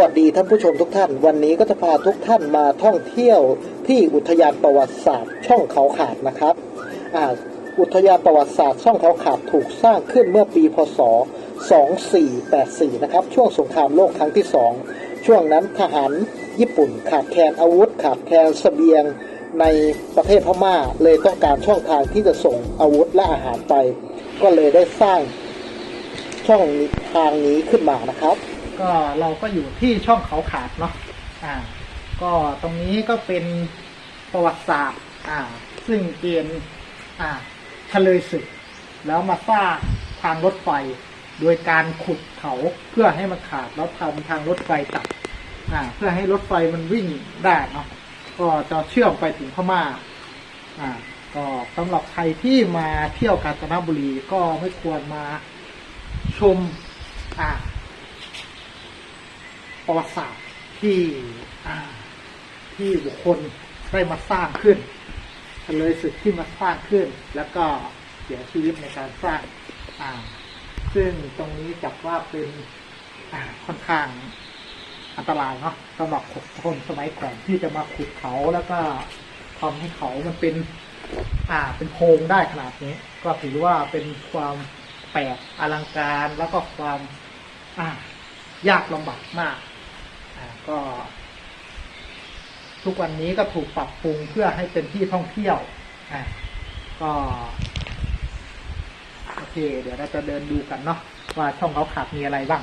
วัสดีท่านผู้ชมทุกท่าน วันนี้ก็จะพาทุกท่านมาท่องเที่ยวที่อุทยานประวัติศาสตร์ช่องเขาขาดนะครับออุทยานประวัติศาสตร์ช่องเขาขาดถูกสร้างขึ้นเมื่อปีพศ 2484 นะครับช่วงสงครามโลกครั้งที่สองช่วงนั้นทหารญี่ปุ่นขาดแคลนอาวุธ ขาดแคลนเสบียงในประเทศพม่าเลยต้องการช่องทางที่จะส่งอาวุธและอาหารไป ก็เลยได้สร้างช่องทางนี้ขึ้นมานะครับ ก็เราก็อยู่ที่ช่องเขาขาดเนาะอ่า ก็ตรงนี้ก็เป็นประวัติศาสตร์ อ่า ซึ่งเป็นอ่าเฉลยศึก แล้วมาสร้างทางรถไฟ โดยการขุดเขาเพื่อให้มันขาดแล้วทำทางรถไฟตัดอ่า เพื่อให้รถไฟมันวิ่งได้เนาะก็จะเชื่อมไปถึงพม่า อ่า ก็สำหรับใครที่มาเที่ยวกาญจนบุรีก็ไม่ควรมาชม อ่า ประวัติศาสตร์ที่ที่บุคคลได้มาสร้างขึ้นเลยศึกที่มาสร้างขึ้น แล้วก็เสียชีวิตในการสร้างอ่าซึ่งตรงนี้จับว่าเป็นค่อนข้างอันตรายเนาะสำหรับคนสมัยก่อนที่จะมาขุดเขาแล้วก็ทำให้เขามันเป็น อ่า เป็นโพรงได้ขนาดนี้ ก็ถือว่าเป็นความแปลกอลังการแล้วก็ความ อ่ายากลำบากมาก ก็ทุกวันนี้ก็ถูกปรับปรุงเพื่อให้เป็นที่ท่องเที่ยว อ่า ก็โอเค เดี๋ยวเราจะเดินดูกันเนาะว่าช่องเขาขาดมีอะไรบ้าง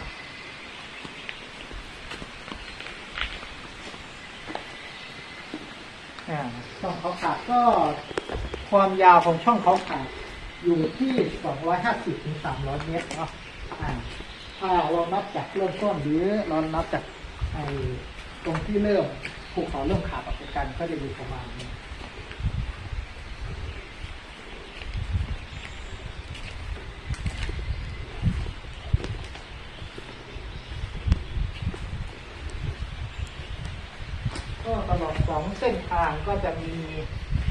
อ่า ช่องเขาขาดก็ความยาวของช่องเขาขาดอยู่ที่250ถึง300เมตรเนาะ อ่า ถ้าเรานับจากเริ่มต้นหรือเรานับจาก ไอ้ตรงที่เริ่มภูเขาเริ่มขาดออกจากกันก็จะอยู่ประมาณนี้ก็ตลอดสองเส้นทางก็จะมี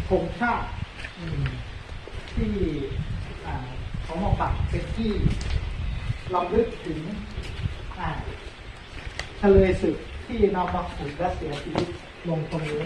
ธงชาติที่อ่าของมาปักเป็นที่ลำลึกถึง ทะเลศึกที่นำมาขุดและเสียชีวิตลงตรงนี้